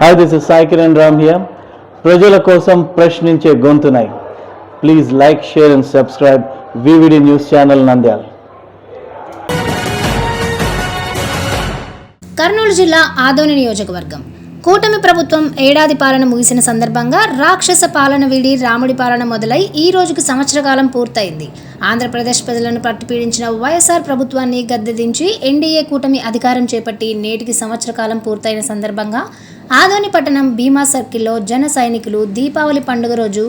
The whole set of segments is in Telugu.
Hi this is Sai Kiran Ram here ప్రజల కోసం ప్రశ్నించే గొంతునై. Please like share and subscribe VVD news channel Nandyal Kurnool జిల్లా ఆదోని నియోజకవర్గం. కూటమి ప్రభుత్వం ఏడాది పాలన ముగిసిన సందర్భంగా రాక్షస పాలన వీడి రాముడి పాలన మొదలై ఈ రోజుకు సంవత్సర కాలం పూర్తయింది. ఆంధ్రప్రదేశ్ ప్రజలను పట్టుపీడించిన వైఎస్ఆర్ ప్రభుత్వాన్ని గద్దెదించి ఎన్డీఏ కూటమి అధికారం చేపట్టి నేటికి సంవత్సర కాలం పూర్తయిన సందర్భంగా ఆదోని పట్టణం భీమా సర్కిల్లో జన సైనికులు దీపావళి పండుగ రోజు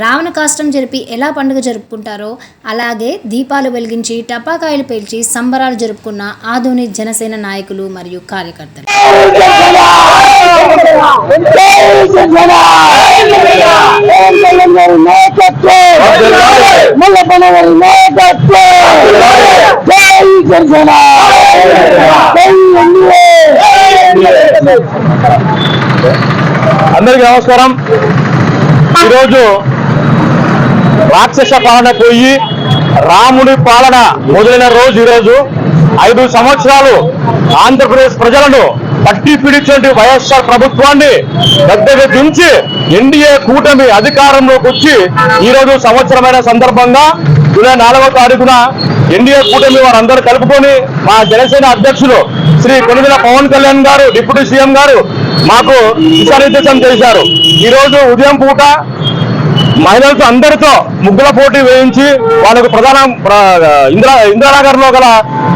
రావణ కాష్టం జరిపి ఎలా పండుగ జరుపుకుంటారో అలాగే దీపాలు వెలిగించి టపాకాయలు పేల్చి సంబరాలు జరుపుకున్న ఆధుని జనసేన నాయకులు మరియు కార్యకర్తలు. అందరికీ నమస్కారం. ఈరోజు రాక్షస పాలన పోయి రాముడి పాలన మొదలైన రోజు ఈరోజు. ఐదు సంవత్సరాలు ఆంధ్రప్రదేశ్ ప్రజలను పట్టి పిడిచేటువంటి వైఎస్ఆర్ ప్రభుత్వాన్ని గద్దెగా దించి ఎన్డీఏ కూటమి అధికారంలోకి వచ్చి ఈ రోజు సంవత్సరమైన సందర్భంగా జూలై నాలుగో తారీఖున ఎన్డీఏ కూటమి వారందరూ కలుపుకొని మా జనసేన అధ్యక్షులు శ్రీ కొనుగోల పవన్ కళ్యాణ్ గారు డిప్యూటీ సీఎం గారు మాకు దిశానిర్దేశం చేశారు. ఈరోజు ఉదయం పూట మహిళలతో అందరితో ముగ్గుల పోటీ వేయించి వాళ్ళకు ప్రధాన ఇందిరా ఇందిరానగర్లో గల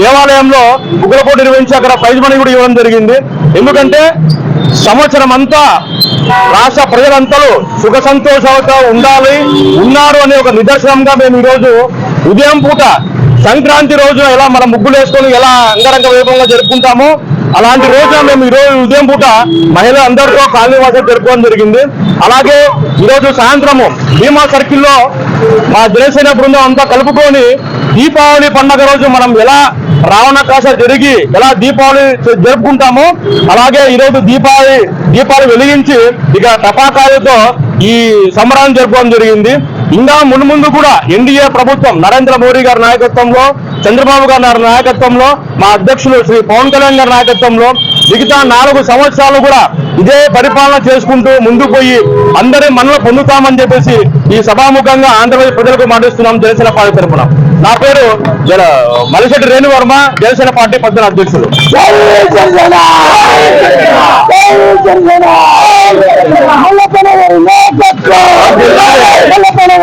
దేవాలయంలో ముగ్గుల పోటీ నిర్వహించి అక్కడ ప్రైజ్ మనీ కూడా ఇవ్వడం జరిగింది. ఎందుకంటే సంవత్సరం అంతా రాష్ట్ర ప్రజలంతా సుఖ సంతోషాలతో ఉండాలి ఉన్నారు అనే ఒక నిదర్శనంగా మేము ఈరోజు ఉదయం పూట సంక్రాంతి రోజు ఎలా మనం ముగ్గులు వేసుకొని ఎలా అంగరంగ వైభవంగా జరుపుకుంటామో అలాంటి రోజున మేము ఈ రోజు ఉదయం పూట మహిళలు అందరితో కాలనీ వాసం జరుపుకోవడం జరిగింది. అలాగే ఈరోజు సాయంత్రము భీమా సర్కిల్లో మా జనసేన బృందం అంతా కలుపుకొని దీపావళి పండగ రోజు మనం ఎలా రావణకాశ జరిగి ఎలా దీపావళి జరుపుకుంటామో అలాగే ఈరోజు దీపావళి దీపాలు వెలిగించి ఇక టపాకాయలతో ఈ సంబరాన్ని జరుపుకోవడం జరిగింది. ఇంకా మున్ముందు కూడా ఎన్డీఏ ప్రభుత్వం నరేంద్ర మోడీ గారి నాయకత్వంలో చంద్రబాబు గారి నాయకత్వంలో మా అధ్యక్షులు శ్రీ పవన్ కళ్యాణ్ గారి నాయకత్వంలో మిగతా నాలుగు సంవత్సరాలు కూడా ఇదే పరిపాలన చేసుకుంటూ ముందుకు పోయి అందరి మనలో పొందుతామని చెప్పేసి ఈ సభాముఖంగా ఆంధ్రప్రదేశ్ ప్రజలకు మాటిస్తున్నాం జనసేన పార్టీ తరఫున. నా పేరు జన మలిశెట్టి రేణువర్మ జనసేన పార్టీ పద్దెన